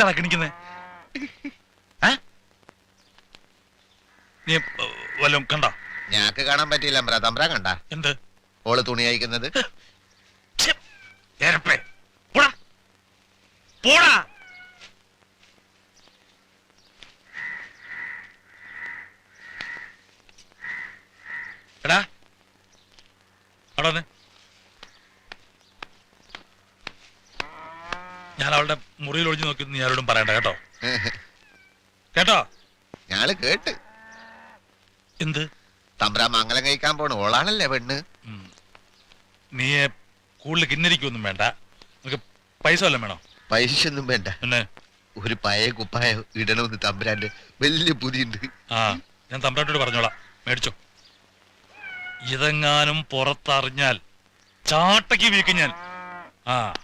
എന്താ കിണിക്കുന്നത് നീ വല്ലതും കണ്ടോ? ഞാക്ക് കാണാൻ പറ്റിയില്ല അമ്പ്ര തമ്പ്ര കണ്ട. എന്ത്? ഓൾ തുണി അയക്കുന്നത് പോടാ. എടാ. അവിടെ ഞാൻ അവളുടെ മുറിയിൽ ഒളിഞ്ഞു നോക്കി നീ ആരോടും പറയണ്ട കേട്ടോ? കേട്ടോ? ഞാൾ കേട്ട്. എന്ത്? തമ്പ്ര മംഗലം കഴിക്കാൻ പോണു. ഓളാണല്ലേ പെണ്ണ്. നീ കൂടുതൽ കിന്നരിക്കൊന്നും വേണ്ട. നിനക്ക് പൈസ വല്ലതും വേണോ? പൈസ ഒന്നും വേണ്ട. പിന്നെ? ഒരു പഴയ കുപ്പായ ഇടണമെന്ന് തമ്പ്രാന്റെ വലിയ പുതിയുണ്ട്. ആ ഞാൻ തമ്പ്രാട്ടോട് പറഞ്ഞോളാം. മേടിച്ചോ. ഇതെങ്ങാനും പുറത്തറിഞ്ഞാൽ ചാട്ടയ്ക്ക് വീക്കും ഞാൻ. ആ.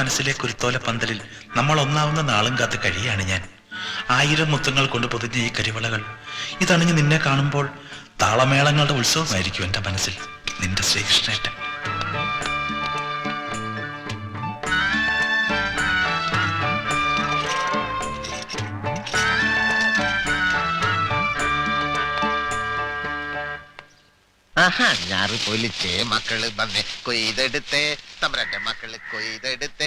മനസ്സിലെ കുരുത്തോല പന്തലിൽ നമ്മൾ ഒന്നാവുന്ന നാളും കാത്ത് കഴിയാണ് ഞാൻ. ആയിരം മുത്തങ്ങൾ കൊണ്ട് പൊതിഞ്ഞ ഈ കരിവളകൾ. ഇതണിഞ്ഞ് നിന്നെ കാണുമ്പോൾ താളമേളങ്ങളുടെ ഉത്സവമായിരിക്കും എന്റെ മനസ്സിൽ. നിന്റെ ശ്രീകൃഷ്ണേട്ടൻ. ഞാറ് പൊലിച്ചേ മക്കൾ വന്നേ കൊയ്തെടുത്തേ. തമ്പ്രന്റെ മക്കൾ കൊയ്തെടുത്തേ.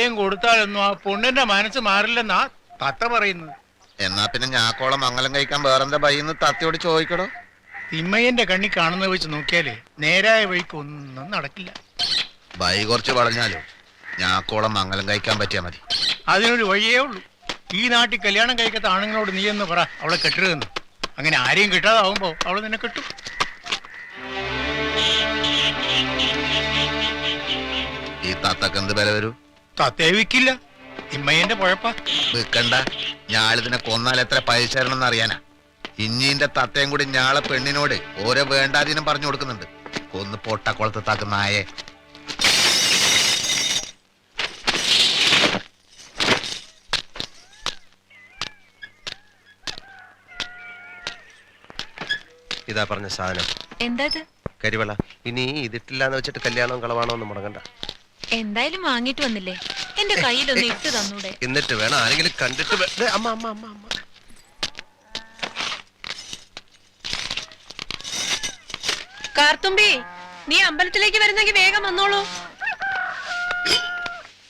മാലയും കൊടുത്താലൊന്നും ആ പൊണ്ണിന്റെ മനസ്സ് മാറില്ലെന്നാ തത്ത പറയുന്നത്. എന്നാ പിന്നെ ഞാക്കോളം മംഗലം കഴിക്കാൻ വേറെന്താ ഭയന്ന് തത്തയോട് ചോദിക്കടോ? തിമ്മയ്യന്റെ കണ്ണി കാണുന്നത് വെച്ച് നോക്കിയാലേ നേരായ വഴിക്ക് ഒന്നും നടക്കില്ല. ബൈ കുറച്ച് വളഞ്ഞാലോ? ഞാക്കോളം മംഗലം കഴിക്കാൻ പറ്റിയാ മതി. അതിനൊരു വഴിയേ ഉള്ളൂ. ഈ നാട്ടിൽ കല്യാണം കഴിക്കാത്ത ആണുങ്ങളോട് നീ എന്ന് പറ അവളെ കെട്ടരുതെന്ന്. അങ്ങനെ ആരെയും കിട്ടാതാവുമ്പോ അവൾ നിന്നെ കിട്ടും. ഈ തത്തക്ക് എന്ത് വില വരൂ? തത്തേ വിക്കില്ല തിമ്മയ്യന്റെ കുഴപ്പ. വെക്കണ്ട ഞാളിതിനെ കൊന്നാൽ എത്ര പൈസ തരണമെന്ന് അറിയാനാ. ഇഞ്ഞീന്റെ തത്തയും കൂടി ഞാളെ പെണ്ണിനോട് ഓരോ വേണ്ടാതീനം പറഞ്ഞു കൊടുക്കുന്നുണ്ട്. കൊന്ന് പൊട്ടക്കുളത്ത് താക്കുന്ന നായെ. ഇതാ പറഞ്ഞ സാധനം. എന്താ ഇത്? കരിവള. ഇനി ഇതിട്ടില്ലാന്ന് വെച്ചിട്ട് കല്യാണം കളവാണോ എന്ന് മുടങ്ങണ്ട. എന്തായാലും വാങ്ങിട്ട് വന്നില്ലേ? എന്റെ കയ്യിലൊന്ന് ഇട്ട് തന്നൂടെ. എന്നിട്ട് വേണം ആരെങ്കിലും കണ്ടിട്ട് വേ- ദേ, അമ്മ അമ്മ അമ്മ അമ്മ. കാർത്തുമ്പി നീ അമ്പലത്തിലേക്ക് വരുന്നെങ്കിൽ വേഗം വന്നോളൂ.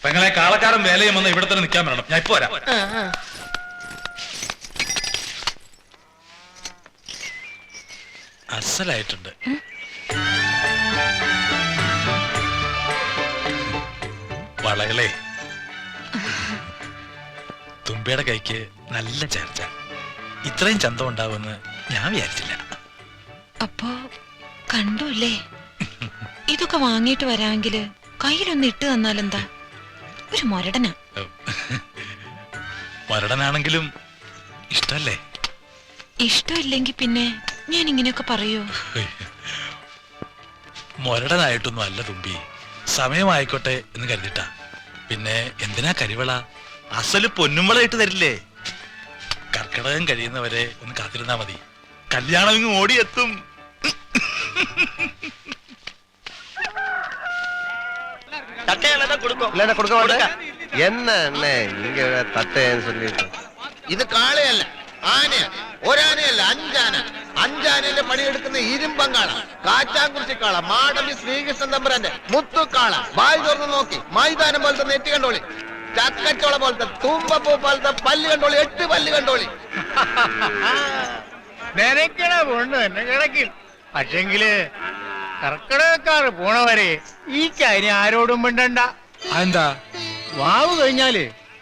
പെങ്ങളെ കാളക്കാരൻ വേലയും വന്ന് ഇവിടെ തന്നെ നിൽക്കാൻ വരണം. ഞാൻ ഇപ്പൊ വരാം. ആ, ആ. അസലായിട്ടുണ്ട്. വളകളെ. തുമ്പിയുടെ കൈക്ക് നല്ല ചേർച്ച. ഇത്രയും ചന്തം ഉണ്ടാവുമെന്ന് ഞാൻ വിചാരിച്ചില്ല. അപ്പോ കണ്ടുല്ലേ ഇതൊക്കെ വാങ്ങിയിട്ട് വരാമെങ്കിൽ കയ്യിലൊന്ന് ഇട്ട് തന്നാലെന്താ? ഒരു മൊരടനാ. മരടനാണെങ്കിലും ഇഷ്ടല്ലേ? ഇഷ്ടമില്ലെങ്കിൽ പിന്നെ ഞാൻ ഇങ്ങനെയൊക്കെ പറയോ? മൊരടനായിട്ടൊന്നും അല്ല തുമ്പി. സമയമായിക്കോട്ടെ എന്ന് കരുതിട്ടാ. പിന്നെ എന്തിനാ കരിവള അസല് പൊന്നുമ്പളായിട്ട് തരില്ലേ കർക്കിടകം കഴിയുന്നവരെ ഒന്ന് കാത്തിരുന്നാ മതി കല്യാണം ഇങ്ങ് ഓടിയെത്തും இல்ல கொடுக்க மாட்டேன் என்ன அண்ணே இங்க தட்டேன்னு சொல்லிட்டு ഇത് കാളയല്ല ആനയാ ഒരാനയല്ല അഞ്ചാന അഞ്ചാനന്റെ പണിയെടുക്കുന്ന ഇരുമ്പങ്കാള കാറ്റാങ്കുറിശിക്കാള മാടമ്പി ശ്രീകൃഷ്ണൻ തമ്പുരാന്റെ മുത്തുക്കാള. വായി തുറന്ന് നോക്കി. മൈതാനം പോലത്തെ നെറ്റ് കണ്ടോളി. ചക്കച്ചോള പോലത്തെ തുമ്പപ്പൂ പോലത്തെ പല്ല് കണ്ടോളി. എട്ട് പല്ല് കണ്ടോളി. നിനക്കണ പൊണ്ണ് എന്നെ കിടക്കിൽ പക്ഷെങ്കിൽ കർക്കിടകക്കാറ് പോണവരെ ഈ കാര്യം ആരോടും മിണ്ടണ്ട. എന്താ വാവ് കഴിഞ്ഞാൽ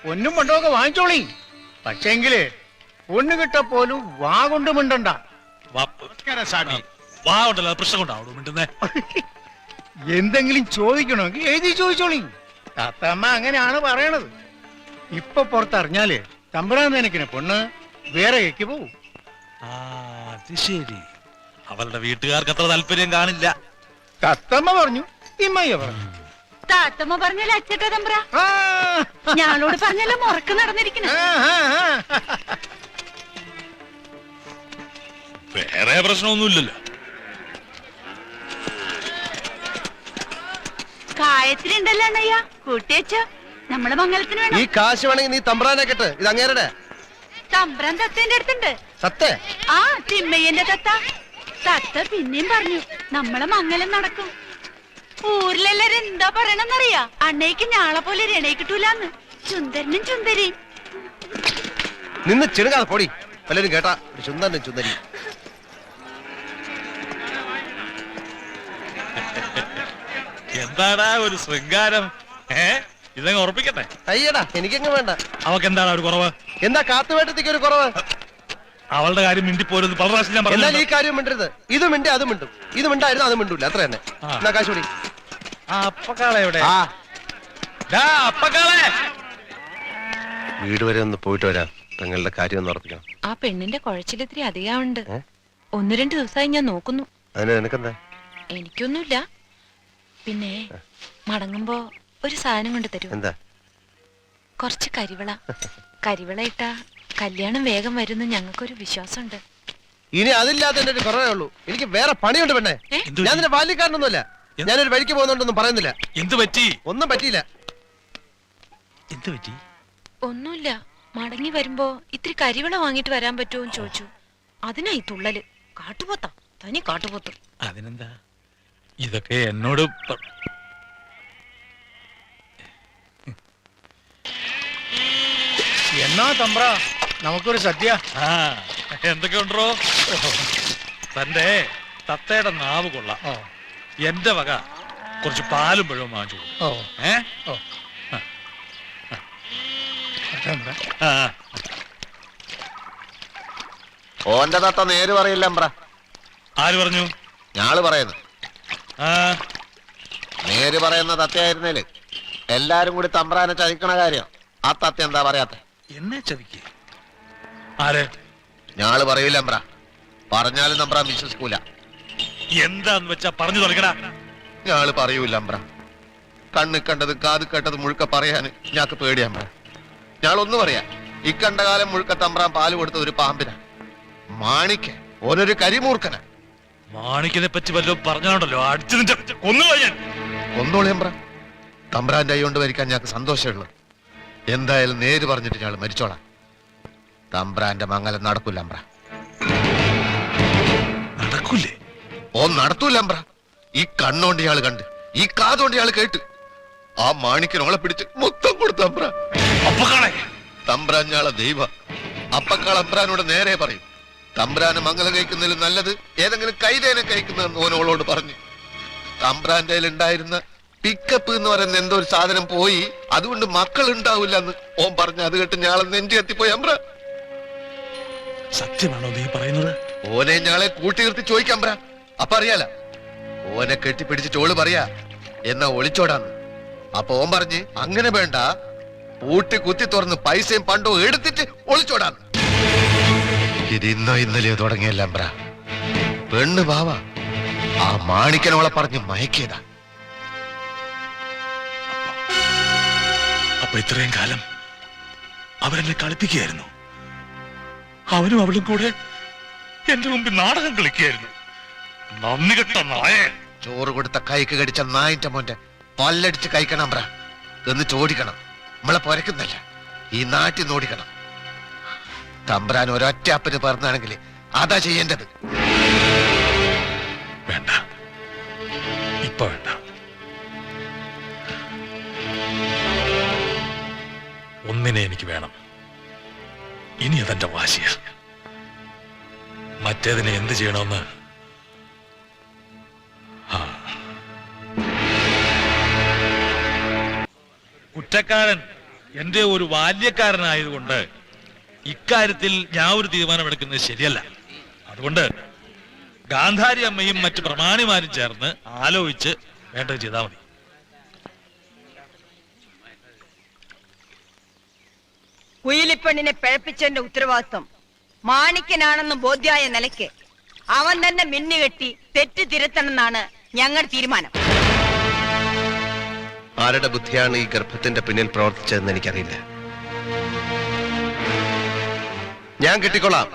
ഒന്നും പണ്ടൊക്കെ വാങ്ങിച്ചോളി. പക്ഷെങ്കിൽ ഒന്നു കിട്ട പോലും വാ കൊണ്ട് മിണ്ടണ്ട. വാ- ഉണ്ടല്ലോ പ്രശ്നം കൊണ്ടാവും. മിണ്ടുന്നേ. എന്തെങ്കിലും ചോദിക്കണമെങ്കിൽ എഴുതി ചോദിച്ചോളി. താത്തമ്മ അങ്ങനെയാണ് പറയണത്. ഇപ്പൊ പുറത്തറിഞ്ഞാൽ തമ്പുരാൻ നിനക്കിനെ പെണ്ണ് വേറെ കേക്ക് പോവും. ആ അത് ശരി. അവളുടെ വീട്ടുകാർക്ക് അത്ര താല്പര്യം കാണില്ല. തത്തമ്മ പറഞ്ഞു തിമ്മയ്യ പറഞ്ഞു. താത്തമ്മ പറഞ്ഞല്ലേ അച്ചട്ട തമ്പ്ര? ആ, ഞാനോട് പറഞ്ഞല്ലോ മുറക്ക് നടന്നിരിക്കണ. വേറെ പ്രശ്നമൊന്നുമില്ലല്ലോ. കായത്തിലുണ്ടല്ലോ അണ്ണയ്യ. കൂട്ടിയച്ചോ നമ്മളെ മംഗലത്തിന് ഈ വേണം കാശ് വേണമെങ്കിൽ നീ തമ്പ്രാനെ കെട്ട്. ഇത് അങ്ങേരുടെ. തമ്പ്രാൻ തത്തേന്റെ അടുത്തുണ്ട്. സത്തേ? ആ തിമ്മയ്യന്റെ തത്ത. തത്ത പിന്നെയും പറഞ്ഞു നമ്മളെ മംഗലം നടക്കും. ഊരിലെല്ലാരും എന്താ പറയണെന്നറിയാ? അണ്ണയ്ക്ക് ഞാളെ പോലെ രണയെ കിട്ടൂലെന്ന്. ചുന്ദരനും ചുന്ദരി നിന്ന് ചെറുകാതെ പൊടി. പലരും കേട്ടാ. ചുന്ദരനും ചുന്ദരി എന്താടാ ഒരു ശൃംഗാരം? ഏ? ഇതങ്ങ് ഉറപ്പിക്കട്ടെ. അയ്യടാ എനിക്കങ്ങ് വേണ്ട. അവക്ക് എന്താണ് ഒരു കുറവ്? എന്താ കാത്തുവേട്ടത്തേക്ക് ഒരു കുറവ്? അവളുടെ കാര്യം മിണ്ടി പല പ്രാവശ്യം ഞാൻ എന്നാൽ പറഞ്ഞു ഈ കാര്യം മിണ്ടരുത്. ഇത് മിണ്ടി അത് മിണ്ടും. ഇത് മിണ്ടായിരുന്നു അത് മിണ്ടൂല. അത്ര തന്നെ. ആ. എന്നാ കാശ് പൊടി അപ്പക്കാളെ എവിടെ? ആ. അപ്പക്കാളെ! വീട് വരെ ഒന്ന് പോയിട്ട് വരാം. തങ്ങളുടെ കാര്യം ഒന്ന് ഉറപ്പിക്കാം ആ പെണ്ണിന്റെ കുഴച്ചിലിത്തിരി അധികമുണ്ട്. ഏ? ഒന്ന് രണ്ട് ദിവസമായി ഞാൻ നോക്കുന്നു. അതിന് നിനക്കെന്താ? എനിക്കൊന്നുമില്ല. പിന്നെ മടങ്ങുമ്പോ ഒരു സാധനം കൊണ്ട് തരൂ എന്താ? കുറച്ച് കരിവിള. കരിവിള ഇട്ടാ കല്യാണം വേഗം വരുന്ന ഞങ്ങൾക്കൊരു വിശ്വാസമുണ്ട്. ഇനി അതില്ലാത്തതിന്റെ ഒരു കുറവേ ഉള്ളൂ. എനിക്ക് വേറെ പണിയുണ്ട് പെണ്ണെ. എന്ത് ഞാൻ? നിന്റെ ബാല്യക്കാരനൊന്നുമല്ല. ഞാനൊരു വഴിക്ക് പോകുന്നുണ്ടെന്നും പറയുന്നില്ല. എന്ത് പറ്റി? ഒന്നും പറ്റിയില്ല. എന്ത് പറ്റി? ഒന്നുമില്ല. മടങ്ങി വരുമ്പോ ഇത്തിരി കരിവിള വാങ്ങിട്ട് വരാൻ പറ്റുമോ എന്ന് ചോദിച്ചു. അതിനായി തുള്ളൽ. കാട്ടുപോത്താ. തനി കാട്ടുപോത്ത്. അതിനെന്താ? ഇതൊക്കെ എന്നോട് എന്നാ തമ്പ്ര? നമുക്കൊരു സദ്യ. ആ എന്തൊക്കെ ഉണ്ടോ? തന്റെ തത്തയുടെ നാവ് കൊള്ളാം. ഓ. എന്റെ വക കുറച്ച് പാലും പഴവും വാങ്ങിച്ചു കൊടുക്കും. ഓ. ഏ? ഓ. തമ്പ്ര. ആ, ഓന്റെ തത്ത നേര് പറയില്ല അമ്പ്ര ആര് പറഞ്ഞു? ഞാൾ പറയുന്നു. നേര് പറയുന്ന തത്തയായിരുന്നേൽ എല്ലാരും കൂടി തമ്പ്രാനെ ചതിക്കണ കാര്യം. ആ തത്ത എന്താ പറയാത്ത? എന്നെ ചതിക്കേ. ആരെ? ഞാൾ പറയൂല അമ്പ്ര. പറഞ്ഞാലും നമ്പ്ര വിശ്വസിക്കൂല. എന്താന്ന് വെച്ചാ പറഞ്ഞു തുടങ്ങടാ. ഞാൾ പറയൂല അമ്പ്ര. കണ്ണ് കണ്ടത് കാത് കേട്ടത് മുഴുക്ക പറയാന് ഞാക്ക് പേടിയമ്പ്ര ഞാളൊന്നു പറയാ. ഇക്കണ്ട കാലം മുഴുക്ക തമ്പ്രാൻ പാൽ കൊടുത്ത ഒരു പാമ്പിന. മാണിക്ക് ഓനൊരു കരിമൂർക്കന മാണിക്കിനെ പറ്റി വല്ലതും പറഞ്ഞാണല്ലോ? അടിച്ചു നിന്റെ കൊന്നുപോയി ഞാൻ. കൊന്നോളി അമ്പ്ര തമ്പ്രാന്റെ കൈ കൊണ്ട് മരിക്കാൻ ഞങ്ങൾക്ക് സന്തോഷമുള്ളൂ എന്തായാലും നേര് പറഞ്ഞിട്ട് ഞങ്ങൾ മരിച്ചോളാം. തമ്പ്രാന്റെ മംഗലം നടക്കൂല അമ്പ്ര നടക്കൂലേ? ഓ നടത്തൂല അമ്പ്ര ഈ കണ്ണോണ്ട് ഇയാൾ കണ്ട് ഈ കാതുകൊണ്ട് ഇയാൾ കേട്ട് ആ മാണിക്കനോളെ പിടിച്ച് മൊത്തം കൊടുത്തു അമ്പ്ര അപ്പക്കാളെ. തമ്പ്രാൻ ഞാളെ ദൈവ. അപ്പക്കാൾ അമ്പ്രാനോട് നേരെ പറയും തമ്പ്രാന് മംഗലം കഴിക്കുന്നതിൽ നല്ലത് ഏതെങ്കിലും കൈതേനെ കഴിക്കുന്നതെന്ന് ഓനോളോട് പറഞ്ഞു. തമ്പ്രാന്റെ ഉണ്ടായിരുന്ന പിക്കപ്പ് എന്ന് പറയുന്ന എന്തോ ഒരു സാധനം പോയി അതുകൊണ്ട് മക്കൾ ഉണ്ടാവില്ല എന്ന് ഓൻ പറഞ്ഞു. അത് കേട്ട് ഞാളെ നെഞ്ചു കത്തിപ്പോയി അമ്പ്ര. സത്യമാണോ നീ പറയുന്നത്? ഓനെ ഞാളെ കൂട്ടി നിർത്തി ചോദിക്കാം അമ്പ്ര. അപ്പൊ അറിയാല ഓനെ കെട്ടിപ്പിടിച്ച് ചോൾ പറയാ എന്നാ ഒളിച്ചോടാന്ന്. അപ്പൊ ഓൻ പറഞ്ഞ് അങ്ങനെ വേണ്ട പൂട്ടി കുത്തി തുറന്ന് പൈസയും പണ്ടോ എടുത്തിട്ട് ഒളിച്ചോടാന്ന്. ഇത് ഇന്നോ ഇന്നലെയോ തുടങ്ങിയല്ല പെണ്ണ് ബാവ. ആ മാണിക്കനോളെ പറഞ്ഞ് മയക്കിയതാ. അപ്പൊ ഇത്രയും കാലം അവരെന്നെ കളിപ്പിക്കുകയായിരുന്നു. അവനും അവളും കൂടെ എന്റെ മുമ്പിൽ നാടകം കളിക്കുകയായിരുന്നു. നന്ദി കെട്ട നായേ. ചോറ് കൊടുത്ത കൈക്ക് കടിച്ച നായിന്റെ മോന്റെ പല്ലടിച്ച് കഴിക്കണം ബ്രാ. എന്ന് ഓടിക്കണം നമ്മളെ പൊരക്കുന്നില്ല ഈ നാട്ടിൽ നോടിക്കണം ഓടിക്കണം. തമ്പ്രാൻ ഒരൊറ്റ അപ്പന് പറഞ്ഞാണെങ്കിൽ അതാ ചെയ്യേണ്ടത്. വേണ്ട. ഇപ്പൊ വേണ്ട. ഒന്നിനെ എനിക്ക് വേണം. ഇനി അതെന്റെ വാശിയ. മറ്റേതിനെ എന്ത് ചെയ്യണമെന്ന്. കുറ്റക്കാരൻ എന്റെ ഒരു ബാല്യക്കാരനായതുകൊണ്ട് ഇക്കാര്യത്തിൽ ഞാൻ ഒരു തീരുമാനമെടുക്കുന്നത് ശരിയല്ല. അതുകൊണ്ട് ഗാന്ധാരി അമ്മയും മറ്റ് പ്രമാണിമാരും ചേർന്ന് ആലോചിച്ച് വേണ്ടത് ചെയ്താൽ മതി. കുയിലിപ്പെണ്ണിനെ പിഴപ്പിച്ചതിന്റെ ഉത്തരവാദിത്വം മാണിക്കനാണെന്ന് ബോധ്യായ നിലയ്ക്ക് അവൻ തന്നെ മിന്നുകെട്ടി തെറ്റ് തിരുത്തണമെന്നാണ് ഞങ്ങൾ തീരുമാനം. ആരുടെ ബുദ്ധിയാണ് ഈ ഗർഭത്തിന്റെ പിന്നിൽ പ്രവർത്തിച്ചതെന്ന് എനിക്കറിയില്ല. ഞാൻ കിട്ടിക്കൊള്ളാം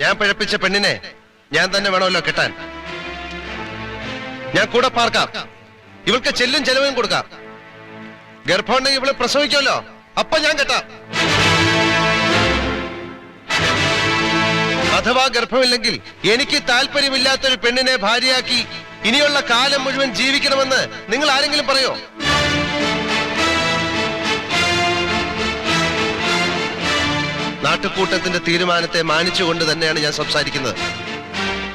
ഞാൻ പിഴപ്പിച്ച പെണ്ണിനെ ഞാൻ തന്നെ വേണമല്ലോ കിട്ടാൻ. ഞാൻ കൂടെ പാർക്കാം. ഇവൾക്ക് ചെല്ലും ചെലവും കൊടുക്കാം. ഗർഭമുണ്ടെങ്കിൽ ഇവൾ പ്രസവിക്കുമല്ലോ. അപ്പൊ ഞാൻ കെട്ടാം. അഥവാ ഗർഭമില്ലെങ്കിൽ എനിക്ക് താല്പര്യമില്ലാത്തൊരു പെണ്ണിനെ ഭാര്യയാക്കി ഇനിയുള്ള കാലം മുഴുവൻ ജീവിക്കണമെന്ന് നിങ്ങൾ ആരെങ്കിലും പറയോ? നാട്ടുകൂട്ടത്തിന്റെ തീരുമാനത്തെ മാനിച്ചുകൊണ്ട് തന്നെയാണ് ഞാൻ സംസാരിക്കുന്നത്.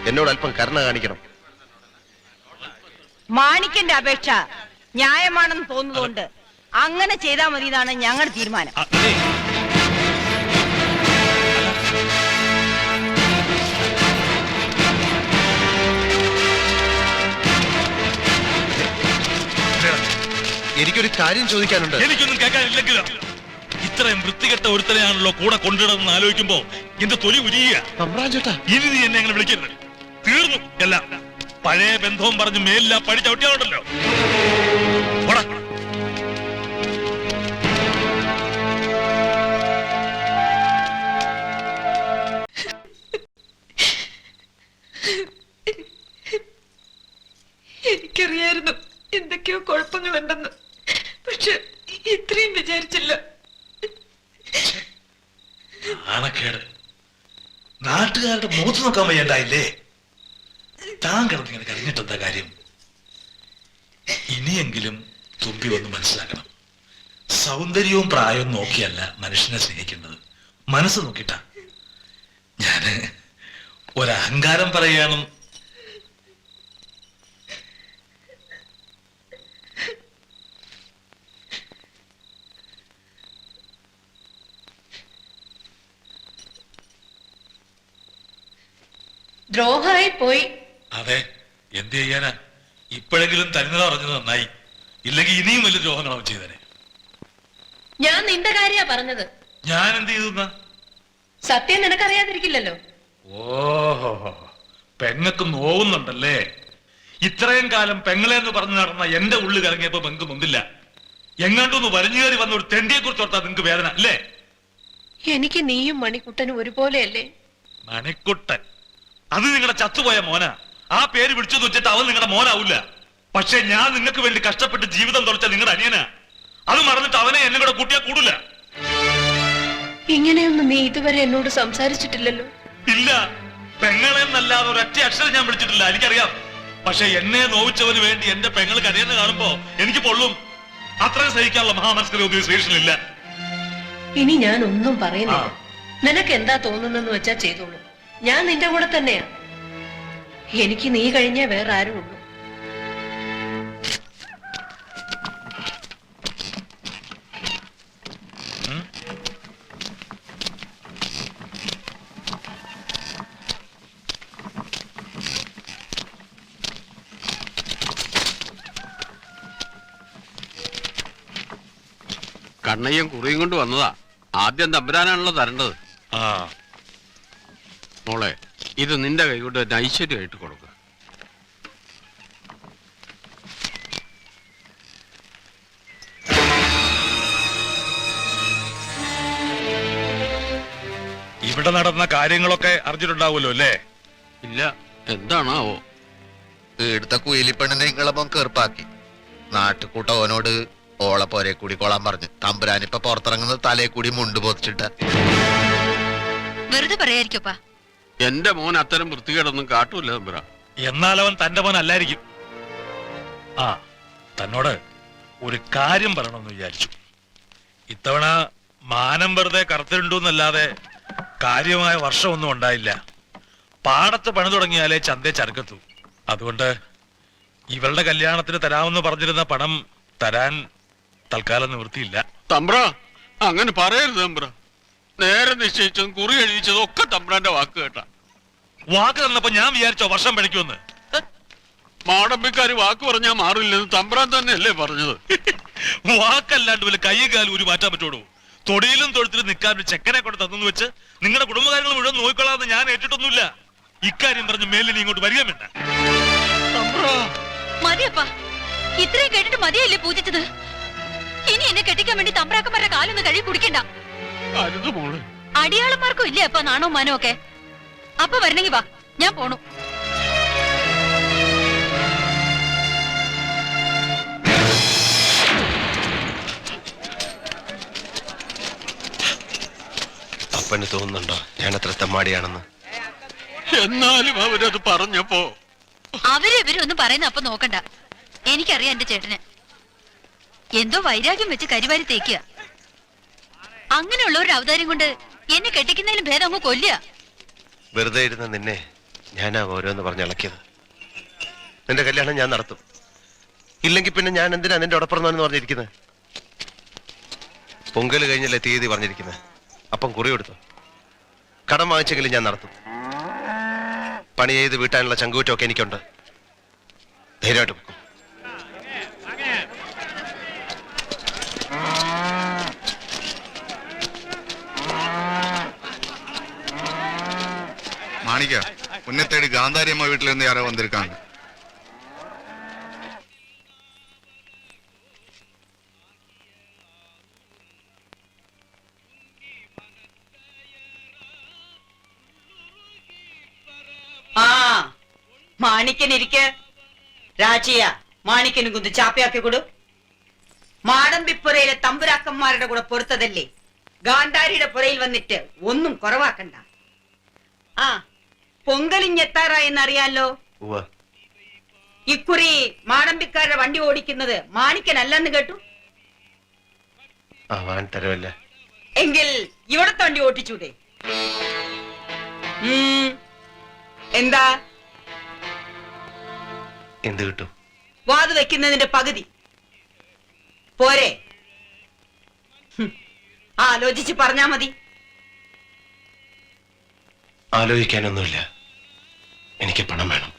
എന്നോട് അല്പം കരുണ കാണിക്കണം. മാണിക്കന്റെ അപേക്ഷ ന്യായമാണെന്ന് തോന്നുന്നതുകൊണ്ട് അങ്ങനെ ചെയ്താൽ മതി എന്നാണ് ഞങ്ങളുടെ തീരുമാനം. എനിക്കൊരു കാര്യം ചോദിക്കാനുണ്ട്. എനിക്കൊന്നും കേൾക്കാനില്ലെങ്കിലോ? ഇത്രയും വൃത്തികെട്ട ഒരുത്തനെയാണല്ലോ കൂടെ കൊണ്ടിടുന്ന ആലോചിക്കുമ്പോ എന്റെ തൊലി ചേട്ടാ. ഇനി നീ എന്നെ അങ്ങനെ വിളിക്കരുത്. തീർന്നു. അല്ല പഴയ ബന്ധവും പറഞ്ഞ് മേലില്ല പോടാ. എനിക്കറിയായിരുന്നു എന്തൊക്കെയോ കുഴപ്പങ്ങളുണ്ടെന്ന്. പക്ഷെ ഇത്രയും വിചാരിച്ചില്ല. നാണക്കേട്. നാട്ടുകാരുടെ മുഖത്ത് നോക്കാൻ വയ്യണ്ടായില്ലേ? താൻ കിടന്നിങ്ങനെ കഴിഞ്ഞിട്ടെന്താ കാര്യം? ഇനിയെങ്കിലും തുമ്പി ഒന്ന് മനസ്സിലാക്കണം. സൗന്ദര്യവും പ്രായവും നോക്കിയല്ല മനുഷ്യനെ സ്നേഹിക്കുന്നത്. മനസ്സ് നോക്കിട്ടാ ഞാൻ ഒരഹങ്കാരം പറയുകയാണ് ദ്രോഹമായി പോയി. അതെ എന്ത് ചെയ്യാനാ? ഇപ്പോഴെങ്കിലും തരുന്നത് പറഞ്ഞത് നന്നായി. ഇല്ലെങ്കിൽ ഇനിയും വലിയ ദ്രോഹങ്ങളാവും ചെയ്തനെ. ഞാൻ നിന്റെ കാര്യാ പറഞ്ഞത്. ഞാൻ എന്ത് ചെയ്തു സത്യം നിനക്കറിയാതിരിക്കില്ലല്ലോ. ഓഹോ പെങ്ങക്ക് നോവുന്നുണ്ടല്ലേ? ഇത്രയും കാലം പെങ്ങളെ എന്ന് പറഞ്ഞു നടന്ന എന്റെ ഉള്ളു കലങ്ങിയപ്പോ പെങ്ക് നൊന്നില്ല എങ്ങാണ്ടൊന്ന് വരഞ്ഞു കയറി വന്ന ഒരു തെണ്ടിയെ കുറിച്ച് ഓർത്താ നിങ്ങക്ക് വേദന അല്ലേ? എനിക്ക് നീയും മണിക്കുട്ടനും ഒരുപോലെയല്ലേ? മണിക്കുട്ടൻ. അത് നിങ്ങളുടെ ചത്തുപോയ മോന. ആ പേര് വിളിച്ചു വെച്ചിട്ട് അവൻ നിങ്ങളുടെ മോനാവില്ല പക്ഷെ ഞാൻ നിങ്ങൾക്ക് വേണ്ടി കഷ്ടപ്പെട്ട് ജീവിതം തുറച്ച നിങ്ങളുടെ അനിയനാ. അത് മറന്നിട്ട് അവനെ എന്നെ കൂടെ കൂട്ടിയാ കൂടില്ല ഇങ്ങനെയൊന്നും നീ ഇതുവരെ എന്നോട് സംസാരിച്ചിട്ടില്ലല്ലോ? ഇല്ല. പെങ്ങളെ എന്നല്ലാതെ ഒരൊറ്റ അക്ഷരം ഞാൻ വിളിച്ചിട്ടില്ല. എനിക്കറിയാം. പക്ഷെ എന്നെ നോവിച്ചവന് വേണ്ടി എന്റെ പെങ്ങൾ കരയെന്ന് കാണുമ്പോ എനിക്ക് പൊള്ളും. അത്രയും സഹിക്കാനുള്ള മഹാമനസ്കര സ്റ്റേഷനില്ല ഇനി ഞാൻ ഒന്നും പറയുന്നില്ല. നിനക്ക് എന്താ തോന്നുന്നെന്ന് വെച്ചാ ചെയ്തോളൂ. ഞാൻ നിന്റെ കൂടെ തന്നെയാ. എനിക്ക് നീ കഴിഞ്ഞേ വേറെ ആരും ഉള്ളൂ. കണ്ണയ്യൻ കുറിയും കൊണ്ട് വന്നതാ. ആദ്യം തമ്പുരാനാണല്ലോ തരേണ്ടത്. ആ. ഇത് നിന്റെ കൈ കൊണ്ട് തന്നെ ഐശ്വര്യമായിട്ട് കൊടുക്കുക ഇവിടെ നടന്ന കാര്യങ്ങളൊക്കെ അറിഞ്ഞിട്ടുണ്ടാവുമല്ലോ അല്ലേ? ഇല്ല എന്താണാവോ? എടുത്ത കുയിലിപ്പെണ്ണിനെ നിങ്ങളപ്പം കീർപ്പാക്കി. നാട്ടുകൂട്ട ഓനോട് ഓളെ പോരെ കൂടി കൊള്ളാൻ പറഞ്ഞു. തമ്പുരാനിപ്പൊ പുറത്തിറങ്ങുന്നത് തലേ കൂടി മുണ്ട് പൊതിച്ചിട്ട്. വെറുതെ പറയായിരിക്കപ്പാ എന്റെ മോൻ അത്തരം വൃത്തികേടൊന്നും കാട്ടൂല തമ്പുരാ. എന്നാൽ അവൻ തന്റെ മോൻ അല്ലായിരിക്കും ആ തന്നോട് ഒരു കാര്യം പറയണമെന്ന് വിചാരിച്ചു. ഇത്തവണ മാനം വെറുതെ കറുത്തിട്ടുണ്ടെന്നല്ലാതെ കാര്യമായ വർഷമൊന്നും ഉണ്ടായില്ല. പാടത്ത് പണി തുടങ്ങിയാലേ ചന്തേ ചരക്കത്തു. അതുകൊണ്ട് ഇവളുടെ കല്യാണത്തിന് തരാമെന്ന് പറഞ്ഞിരുന്ന പണം തരാൻ തൽക്കാലം നിവൃത്തിയില്ല. തമ്പ്ര അങ്ങനെ പറയരുത് തമ്പ്ര. നേരെ നിശ്ചയിച്ചതും കുറി എഴുതിച്ചതും ഒക്കെ തമ്പ്രാന്റെ വാക്ക് കേട്ടാ. വാക്ക് തന്നപ്പോ ഞാൻ വിചാരിച്ചോ വർഷം പഠിക്കുമെന്ന് മാടമ്പിക്കാര് വാക്ക് പറഞ്ഞാൽ മാറില്ലെന്ന് തമ്പ്രാൻ തന്നെയല്ലേ പറഞ്ഞത്. വാക്കല്ലാണ്ട് വല്ല കൈ കാലും ഒരു മാറ്റാൻ പറ്റുള്ളൂ തൊടിയിലും തൊഴുത്തിലും നിൽക്കാൻ ഒരു ചെക്കനെ കൊണ്ട് തന്നെന്ന് വെച്ച് നിങ്ങളുടെ കുടുംബകാര്യങ്ങൾ മുഴുവൻ നോക്കിക്കൊള്ളാന്ന് ഞാൻ ഏറ്റിട്ടൊന്നുമില്ല. ഇക്കാര്യം പറഞ്ഞ് മേലിനി ഇങ്ങോട്ട് വരിക വേണ്ട മതിയപ്പാ. ഇത്രയും കേട്ടിട്ട് മതിയല്ലേ പൂജിച്ചത്? ഇനി എന്നെ കെട്ടിക്കാൻ വേണ്ടി തമ്പ്രാക്കന്മാരുടെ കാലൊന്ന് കഴുകി കുടിക്കണ്ട. അടിയാളന്മാർക്കും ഇല്ലേ അപ്പൊ നാണോ മാനോ ഒക്കെ? അപ്പൊ വരണെങ്കി വാ ഞാൻ പോണു. അപ്പന് തോന്നുന്നുണ്ടോ ഞാൻ അത്ര തെമ്മാടിയാണെന്ന്? എന്നാലും അവരത് പറഞ്ഞപ്പോ അവർ ഇവരും ഒന്നും പറയുന്ന അപ്പൊ നോക്കണ്ട. എനിക്കറിയാം എന്റെ ചേട്ടന്. എന്തോ വൈരാഗ്യം വെച്ച് കരിവാരി തേക്കുക അങ്ങനെയുള്ള ഒരു അവതാരം കൊണ്ട് എന്നെ കെട്ടിക്കുന്നതിലും ഭേദം അങ്ങ് കൊല്ലുക. വെറുതെ ഇരുന്ന നിന്നെ ഞാനാ ഓരോന്ന് പറഞ്ഞ് ഇളക്കിയത്. നിന്റെ കല്യാണം ഞാൻ നടത്തും. ഇല്ലെങ്കിൽ പിന്നെ ഞാൻ എന്തിനാ നിന്റെ ഉടപ്പുറന്നു പറഞ്ഞിരിക്കുന്നത്? പൊങ്കൽ കഴിഞ്ഞല്ലേ തീയതി പറഞ്ഞിരിക്കുന്നത്. അപ്പം കുറി കൊടുത്തു. കടം വാങ്ങിച്ചെങ്കിലും ഞാൻ നടത്തും. പണി ചെയ്ത് വീട്ടാനുള്ള ചങ്കൂറ്റമൊക്കെ എനിക്കുണ്ട്. ധൈര്യമായിട്ട് மாணிக்கா உன்னை தேடி காந்தாரி அம்மா வீட்டுல இருந்து யாரோ வந்திருக்காங்க ആ മാണിക്കനിരിക്ക രാജിയ മാണിക്കന് കുന്ത് ചാപ്പയാക്കി കൊടു മാടമ്പിപ്പുരയിലെ തമ്പുരാക്കന്മാരുടെ കൂടെ പൊറുത്തതല്ലേ ഗാന്ധാരിയുടെ പുരയിൽ വന്നിട്ട് ഒന്നും കുറവാക്കണ്ട ആ പൊങ്കലിഞ്ഞെത്താറായെന്നറിയാലോ? അറിയാലോ ഇക്കുറി മാടമ്പിക്കാരുടെ വണ്ടി ഓടിക്കുന്നത് മാണിക്കനല്ലെന്ന് കേട്ടു? തരവല്ല. എങ്കിൽ ഇവിടത്തെ വണ്ടി ഓട്ടിച്ചൂടെ. എന്താ? എന്ത് കിട്ടും? വാത് വെക്കുന്നതിന്റെ പകുതി. പോരെ. ആലോചിച്ച് പറഞ്ഞാ മതി. ആലോചിക്കാനൊന്നുമില്ല. എനിക്ക് പണം വേണം.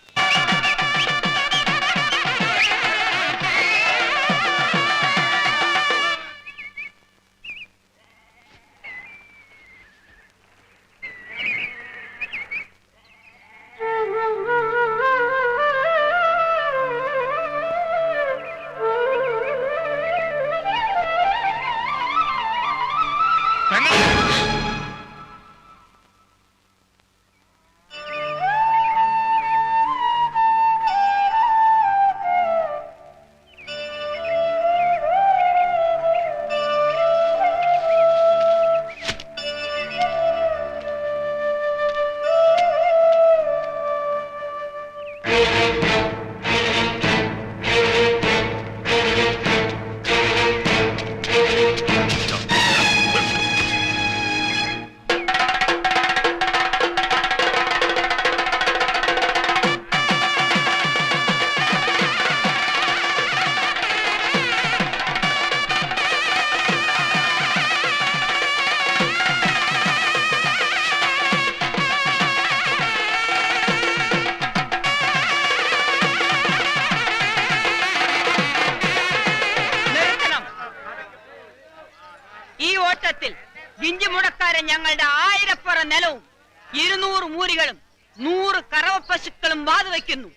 ഇരുന്നൂറ് മൂരികളും നൂറ് കറവപ്പശുക്കളും വാതുവെക്കുന്നു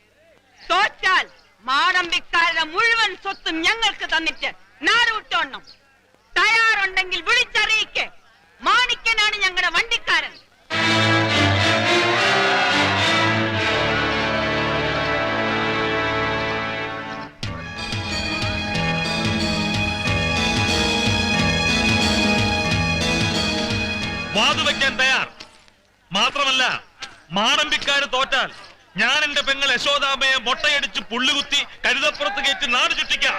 തോറ്റാൽ മാടമ്പിക്കാരുടെ മുഴുവൻ സ്വത്തും ഞങ്ങൾക്ക് തന്നിട്ട് നാട് തയ്യാറുണ്ടെങ്കിൽ വിളിച്ചറിയിക്കേ. മാണിക്കനാണ് ഞങ്ങളുടെ വണ്ടിക്കാരൻ. വാതു വെക്കാൻ തയ്യാർ. മാടമ്പിക്കാര് തോറ്റാൽ ഞാൻ എന്റെ പെങ്ങൾ യശോദാമയെ മൊട്ടയടിച്ച് പുള്ളുകുത്തി കരുതപ്പുറത്ത് കയറ്റി നാട് ചുറ്റിക്കാം.